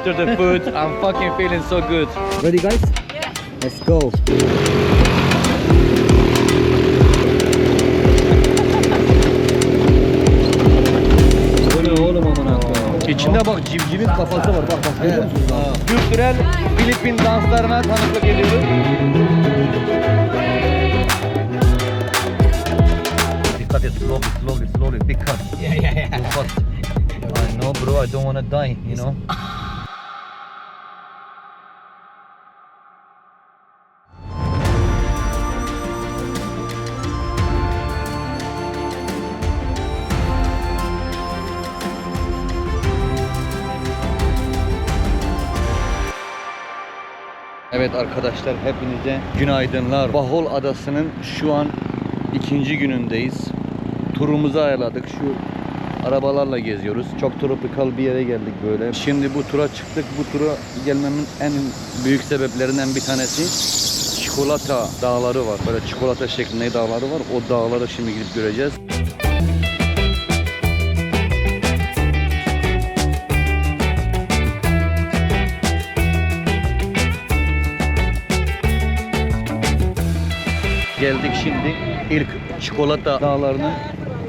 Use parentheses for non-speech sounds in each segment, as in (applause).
after the food. I'm fucking feeling so good. Ready guys? Let's go. İçinde bak civcivin kafası var. Bak bak görüyor musunuz? Kültürel Filipin danslarına tanıklık ediyoruz. Dikkat et slowly slowly slowly dikkat. Yeah yeah yeah. I know bro I don't wanna die you know. (laughs) Evet arkadaşlar hepinize günaydınlar. Bahol Adası'nın şu an ikinci günündeyiz. Turumuzu ayarladık. Şu arabalarla geziyoruz. Çok tropikal bir yere geldik böyle. Şimdi bu tura çıktık. Bu tura gelmemin en büyük sebeplerinden bir tanesi çikolata dağları var. Böyle çikolata şeklinde dağları var. O dağları şimdi gidip göreceğiz. Geldik şimdi ilk çikolata dağlarının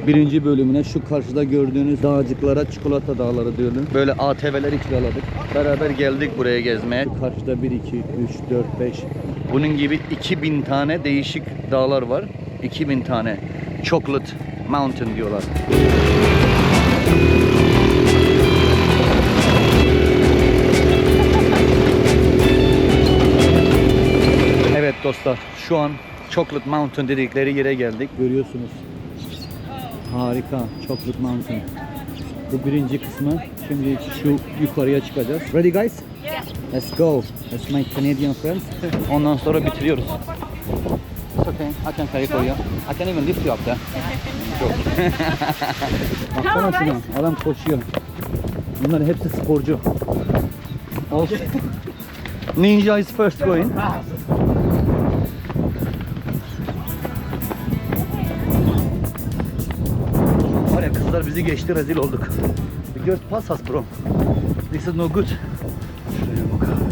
birinci bölümüne şu karşıda gördüğünüz dağcıklara çikolata dağları diyorum. Böyle ATV'leri kiraladık. Beraber geldik buraya gezmeye. Şu karşıda 1, 2, 3, 4, 5. Bunun gibi 2000 tane değişik dağlar var. 2000 tane. Chocolate Mountain diyorlar. Evet dostlar şu an Chocolate Mountain dedikleri yere geldik. Görüyorsunuz. Harika. Chocolate Mountain. Bu birinci kısmı. Şimdi şu yukarıya çıkacağız. Ready guys? Let's go. Let's make Canadian friends. Ondan sonra bitiriyoruz. It's okay. I can carry for you. I can even lift you up there. Baksana şuna. Adam koşuyor. Bunların hepsi sporcu. Olsun. Ninja is first going. Kızlar bizi geçti rezil olduk. Got pass us bro. This is no good. Şuraya bak abi.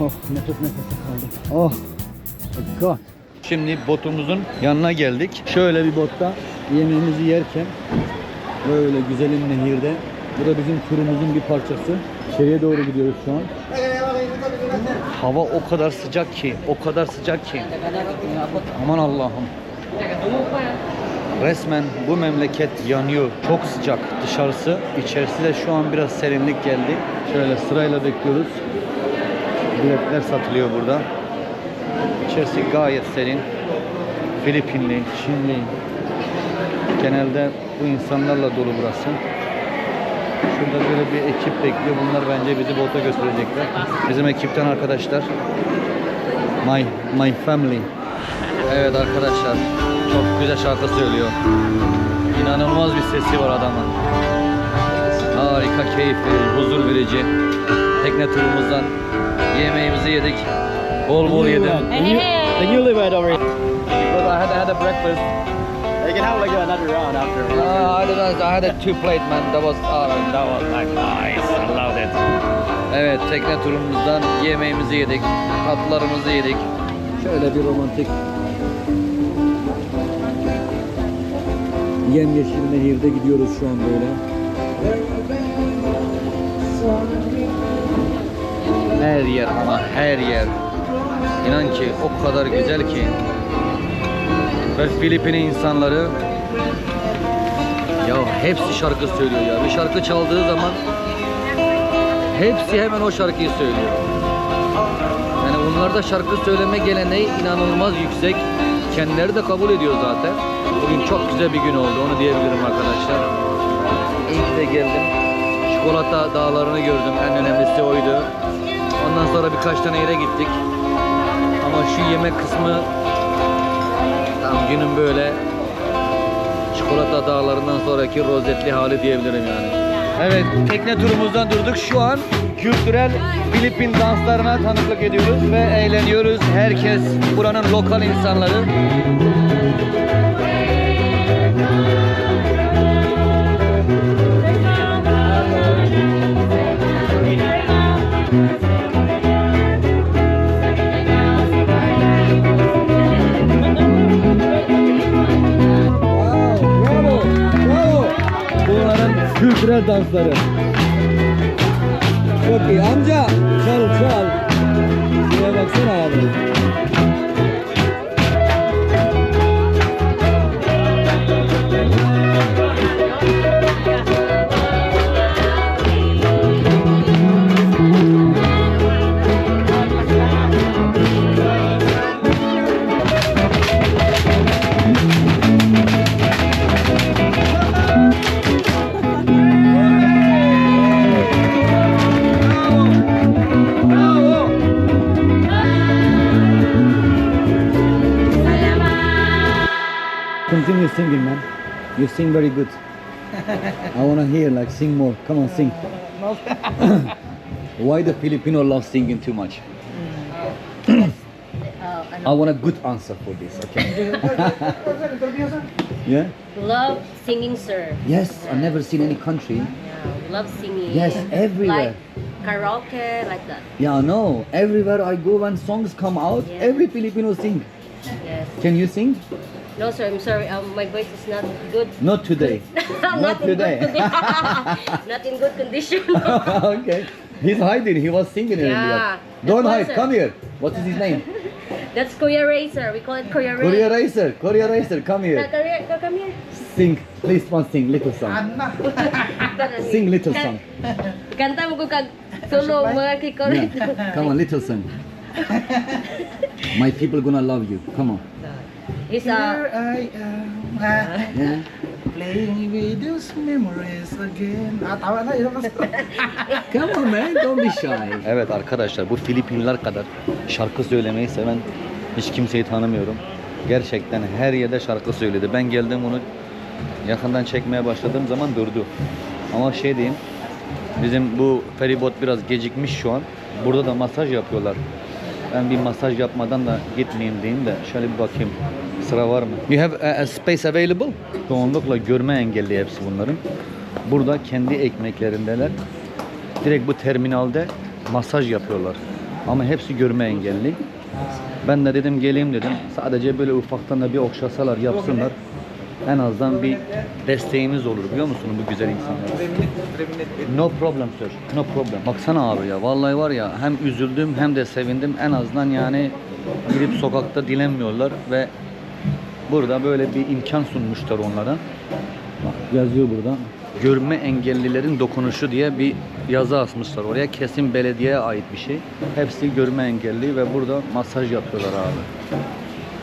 Oh nefes nefese kaldım. Oh god. Şimdi botumuzun yanına geldik. Şöyle bir botta yemeğimizi yerken böyle güzelim nehirde. Bu da bizim turumuzun bir parçası. İçeriye doğru gidiyoruz şu an. Hava o kadar sıcak ki, o kadar sıcak ki. Aman Allah'ım. Resmen bu memleket yanıyor. Çok sıcak dışarısı. İçerisi de şu an biraz serinlik geldi. Şöyle sırayla bekliyoruz. Biletler satılıyor burada. İçerisi gayet serin. Filipinli, Çinli. Genelde bu insanlarla dolu burası. Şurada böyle bir ekip bekliyor. Bunlar bence bizi bota götürecekler. Bizim ekipten arkadaşlar. My, my family. Evet arkadaşlar. Çok güzel şarkı söylüyor. İnanılmaz bir sesi var adamın. Harika, keyifli, huzur verici. Tekne turumuzdan yemeğimizi yedik. Bol bol yedim. The newlywed over here. Because I had, I had a breakfast. You can have like another round after. Uh, I don't know. I had a two plate man. That was uh, That was like nice. I loved it. Evet tekne turumuzdan yemeğimizi yedik. Tatlılarımızı yedik. Şöyle bir romantik yemyeşil nehirde gidiyoruz şu an böyle. Her yer ama her yer. İnan ki o kadar güzel ki. Ve Filipin insanları ya hepsi şarkı söylüyor ya. Bir şarkı çaldığı zaman hepsi hemen o şarkıyı söylüyor. Yani onlarda şarkı söyleme geleneği inanılmaz yüksek. Kendileri de kabul ediyor zaten. Bugün çok güzel bir gün oldu onu diyebilirim arkadaşlar. İlk de geldim. Çikolata dağlarını gördüm. En önemlisi oydu. Ondan sonra birkaç tane yere gittik. Ama şu yemek kısmı tam günün böyle çikolata dağlarından sonraki rozetli hali diyebilirim yani. Evet, tekne turumuzdan durduk. Şu an kültürel Filipin danslarına tanıklık ediyoruz ve eğleniyoruz. Herkes buranın lokal insanları. dansları. You sing very good. (laughs) I wanna hear like sing more. Come on, sing. Uh, (coughs) Why the Filipino love singing too much? Mm. Uh, (coughs) I want a good answer for this, okay? (laughs) Yeah? Love singing, sir. Yes, I've never seen any country. Yeah, love singing. Yes, everywhere. Like karaoke, like that. Yeah, I know. Everywhere I go when songs come out, Yeah. every Filipino sing. Yes. Can you sing? No, sir. I'm sorry. Um, my voice is not good. Not today. (laughs) not, in today. Good condi- (laughs) not in good condition. (laughs) okay. He's hiding. He was singing Yeah. earlier. Don't That's hide. why, sir. Come here. What is his name? That's Korea Racer. We call it Korea Racer. Korea Racer. Korea Racer. Come here. Korea, Korea, come here. Sing. Please, one sing. Little song. Sing little song. Kanta mo ko kag solo mga kay Yeah. Come on, little song. My people gonna love you. Come on. He's uh, Here I am, playing with those memories again. Ah, tawa na, yun Come on, man. Don't be shy. Evet arkadaşlar bu Filipinliler kadar şarkı söylemeyi seven hiç kimseyi tanımıyorum. Gerçekten her yerde şarkı söyledi. Ben geldim onu yakından çekmeye başladığım zaman durdu. Ama şey diyeyim bizim bu feribot biraz gecikmiş şu an. Burada da masaj yapıyorlar. Ben bir masaj yapmadan da gitmeyeyim diyeyim de şöyle bir bakayım. Sıra var mı? You have a, a space available? Çoğunlukla görme engelli hepsi bunların. Burada kendi ekmeklerindeler. Direkt bu terminalde masaj yapıyorlar. Ama hepsi görme engelli. Ben de dedim geleyim dedim. Sadece böyle ufaktan da bir okşasalar yapsınlar. En azından bir desteğimiz olur biliyor musun bu güzel insanlara. No problem sir. No problem. Baksana abi ya vallahi var ya hem üzüldüm hem de sevindim. En azından yani gidip sokakta dilenmiyorlar ve burada böyle bir imkan sunmuşlar onlara. Bak yazıyor burada. Görme engellilerin dokunuşu diye bir yazı asmışlar oraya. Kesin belediyeye ait bir şey. Hepsi görme engelli ve burada masaj yapıyorlar abi.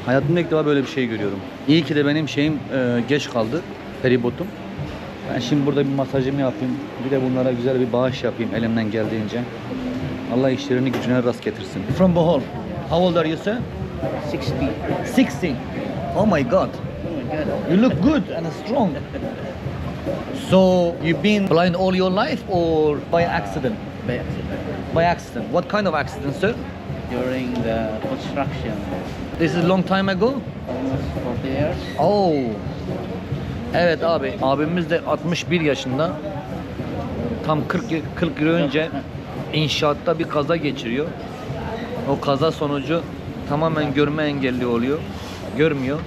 Hayatımda ilk defa böyle bir şey görüyorum. İyi ki de benim şeyim e, geç kaldı. Feribotum. Ben şimdi burada bir masajımı yapayım. Bir de bunlara güzel bir bağış yapayım elimden geldiğince. Allah işlerini gücüne rast getirsin. From Bohol. How old are you sir? 60. 60. Oh my god. You look good and strong. So you've been blind all your life or by accident? by accident By accident. What kind of accident, sir? During the construction This is long time ago. almost 40 years. Oh. Evet abi. Abimiz de 61 yaşında. Tam 40 yıl, 40 yıl önce inşaatta bir kaza geçiriyor. O kaza sonucu tamamen görme engelli oluyor. Görmüyor.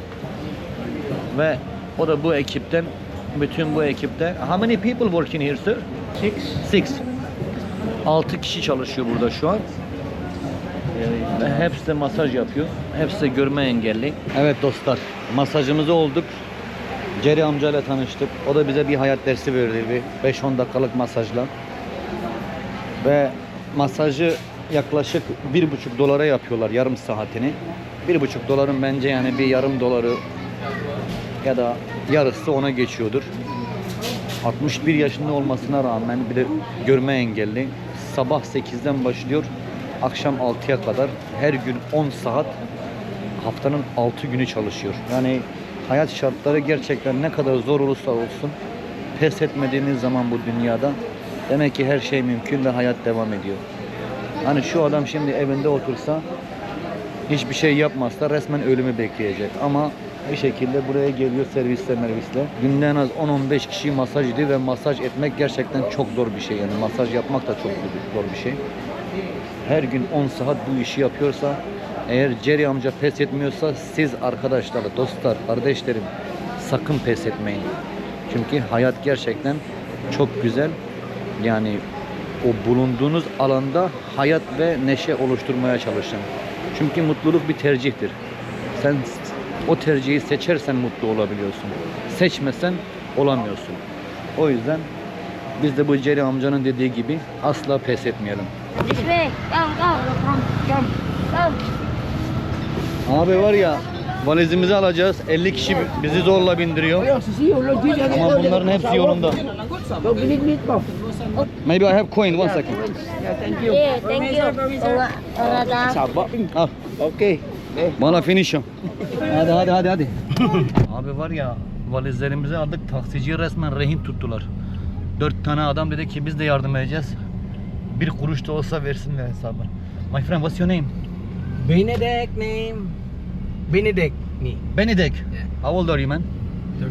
Ve o da bu ekipten bütün bu ekipte How many people working here sir? Six. Six. 6 kişi çalışıyor burada şu an. Ve hepsi de masaj yapıyor. Hepsi de görme engelli. Evet dostlar, masajımızı olduk. Ceri amcayla tanıştık. O da bize bir hayat dersi verdi. Bir 5-10 dakikalık masajla. Ve masajı yaklaşık 1,5 dolara yapıyorlar yarım saatini. 1,5 doların bence yani bir yarım doları ya da yarısı ona geçiyordur. 61 yaşında olmasına rağmen bir de görme engelli. Sabah 8'den başlıyor. Akşam 6'ya kadar her gün 10 saat haftanın 6 günü çalışıyor. Yani hayat şartları gerçekten ne kadar zor olursa olsun pes etmediğiniz zaman bu dünyada demek ki her şey mümkün ve hayat devam ediyor. Hani şu adam şimdi evinde otursa hiçbir şey yapmazsa resmen ölümü bekleyecek. Ama bir şekilde buraya geliyor servisle mervisle. Günde en az 10-15 kişi masaj ediyor ve masaj etmek gerçekten çok zor bir şey. Yani masaj yapmak da çok zor bir şey. Her gün 10 saat bu işi yapıyorsa eğer Jerry amca pes etmiyorsa siz arkadaşlar, dostlar, kardeşlerim sakın pes etmeyin. Çünkü hayat gerçekten çok güzel. Yani o bulunduğunuz alanda hayat ve neşe oluşturmaya çalışın. Çünkü mutluluk bir tercihtir. Sen o tercihi seçersen mutlu olabiliyorsun. Seçmesen olamıyorsun. O yüzden biz de bu Ceri amcanın dediği gibi asla pes etmeyelim. This way. Come, come. Come. Come. Abi var ya valizimizi alacağız. 50 kişi bizi zorla bindiriyor. Ama bunların hepsi yolunda. Maybe I have coin. One second. Yeah, thank you. Ora- Orada. Al. Okay. Bana finish. (laughs) Hadi hadi hadi hadi. Abi var ya valizlerimizi aldık. Taksiciyi resmen rehin tuttular. Dört tane adam dedi ki biz de yardım edeceğiz. Bir kuruş da olsa versinler hesabı. My friend what's your name? Benedict name. Benedict me. Benedict. How old are you man?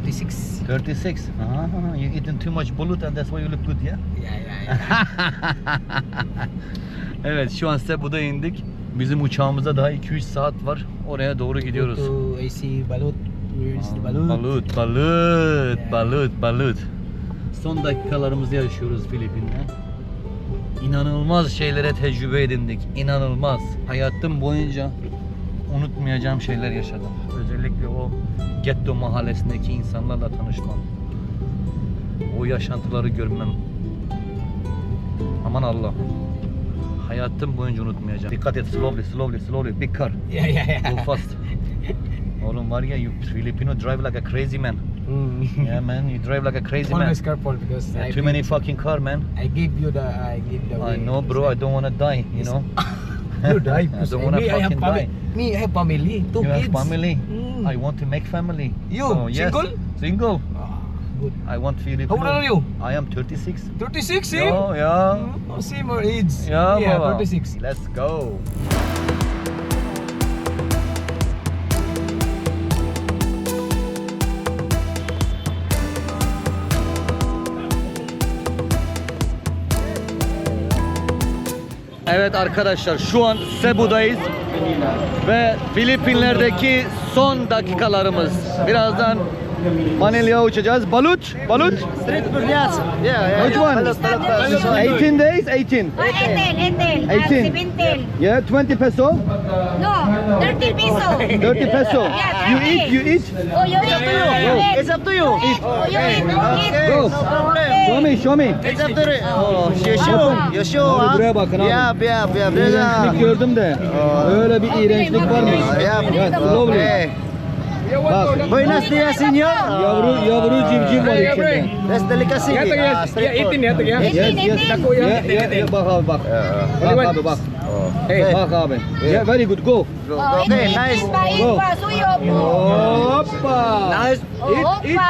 36. 36. Ah, you eating too much balut and that's why you look good yeah? Yeah, yeah, yeah. (laughs) evet şu an Cebu'da indik. Bizim uçağımıza daha 2-3 saat var. Oraya doğru gidiyoruz. AC Balut. Balut? Balut, balut, Yeah. balut, balut. Son dakikalarımızı yaşıyoruz Filipin'de. İnanılmaz şeylere tecrübe edindik. İnanılmaz. Hayatım boyunca unutmayacağım şeyler yaşadım. Özellikle o getto mahallesindeki insanlarla tanışmam. O yaşantıları görmem. Aman Allah. Hayatım boyunca unutmayacağım. Dikkat et slowly, slowly, slowly. Big car. Yeah, yeah, yeah. Go fast. (laughs) Oğlum var ya you Filipino drive like a crazy man. Mm. Yeah man, you drive like a crazy man. Always careful because Yeah, too many fucking car man. I gave you the I gave the I know bro, I don't wanna die, you know. (laughs) You die. (laughs) I don't wanna me, fucking die. Me, I have family. Two You have family. Mm. I want to make family. You, So, yes, single? Single. Ah, good. I want Filipino. How old are you? I am 36. 36, eh? Yeah, yeah. Mm, oh, same age. Yeah, yeah baba. 36. Let's go. Evet arkadaşlar şu an Cebu'dayız ve Filipinler'deki son dakikalarımız. Birazdan Manilya'ya uçacağız. Balut, balut. Street yes. Yeah, yeah. Which one? 18 days, 18. Ah, Etel, Etel. Eighteen. Ah, 17. Yeah, 20 peso. No, 30 peso. 30 peso. Yeah, You 30. eat, you eat. Oh, you eat. You. It's up to you. Oh, you eat. You eat. Go. Show me, show me. It's up to you. Oh, you sure? You? Abi huh? buraya bakın abi. Yeah, yeah, yeah. İğrençlik gördüm de. Öyle bir iğrençlik var mı? Yeah, slowly. Okay. Bak, Buenos dias, senor. yavru yavru civciv var içinde. That's delicacy. Uh, street food. Yes, yes. Yeah, yeah, yeah. Bak abi bak. Bak abi bak. Hey. Bak abi. Yeah, very good. Go. Oh, Okay, eat, nice. Eat pa, eat Go. pa. Suyo po. Hoppa. Nice. Oh, Opa.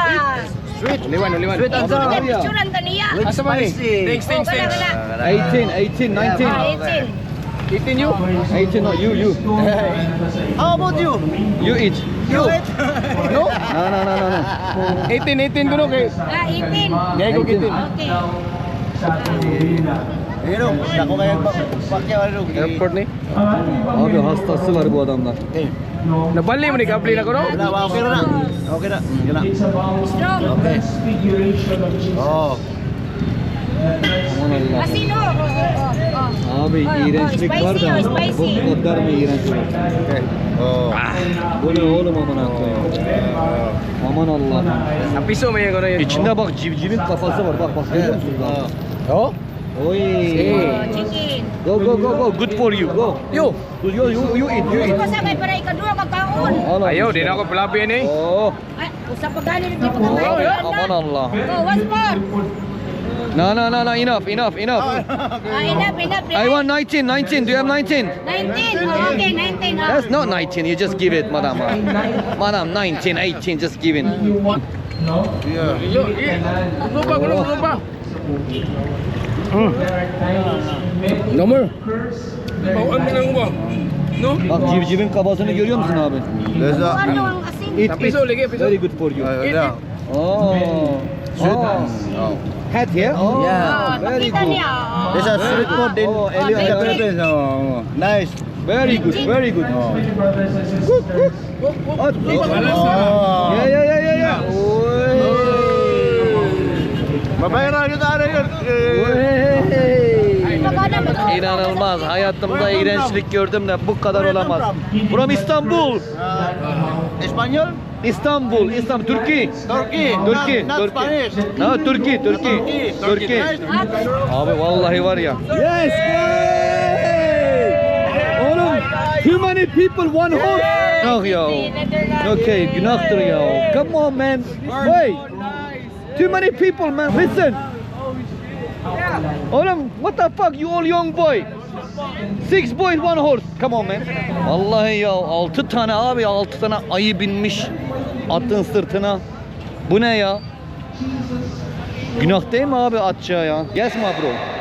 Sweet. Sweet and Abi sour. ya. Picturean ka niya. With spicy. Oh, kana, kana. 18, 18, 19. Ah, 18. 18, no, you, you. (laughs) How about you? You eat. You eat? (laughs) No, no, no, no, no. 18, 18 kuno kay. Ah, 18. Gago kitin. Okay. Ayun, dako kayo pakyaw ano. Airport ni. Abi hastası var bu adamlar. Nabali mo ni kapli na ko no. Wala, wa, okay na. Okay na. Yun na. Strong. Okay. Oh. Aman Allah. Masino. Oh, oh, oh. Abi Oh, iğrençlik oh, var da spicy, oh, bu spicy. kadar mı iğrençlik var? Okay. Oh. Bu ne oğlum aman koyayım. Aman Allah. Ang piso may ko na yun. İçinde bak civcivin kafası var. Bak bak görüyor musunuz abi? Oh. Oy. Oh, chicken. Go go go go. Good for you. Go. Yo. You you you eat you Gusto eat. ko sa kay para ikadua magkaon. Al abi. Ayaw, di na ako palabi ni. Oh. Ay, usa pa gani rin dito ka Aman Allah. Oh, once more. No no no no enough enough enough. Ah, (laughs) enough, enough. I want 19 19. Do you have 19? 19. Oh, okay, 19. ah. That's not 19. You just give it, madam. (laughs) Madam 19 18 just give it. More. Bawaan mo lang ba? No? Bak civcivin kafasını görüyor musun abi? There's Ano ang asin? Ang piso, lagi, piso. Very good for you. Uh, yeah. Oh. Oh. Oh. Hat here? Oh, Yeah. very good. oh. There's a street food in Oh, in Elliot. the Philippines. Oh, nice. Very good, very good. Oh. At, eat. Oh. Yeah, yeah, yeah, yeah, yeah. Oy. İnanılmaz. Hayatımda iğrençlik gördüm de bu kadar olamaz. From İstanbul. Espanyol? İstanbul, İstanbul, Türkiye. Turkey. Türkiye, Not, not Türkiye. Spanish. Ha, Türkiye, Türkiye. Türkiye. Abi vallahi var ya. Yes! Oğlum, too many people, one horse. Yok ya. Okay, günahtır ya. Come on man. Wait. Too many people man. Listen. Oğlum, what the fuck? You all young boy. Six boys, one horse. Come on man. Vallahi ya altı tane abi altı tane ayı binmiş atın sırtına. Bu ne ya? Günah değil mi abi atçığa ya? Yes my bro.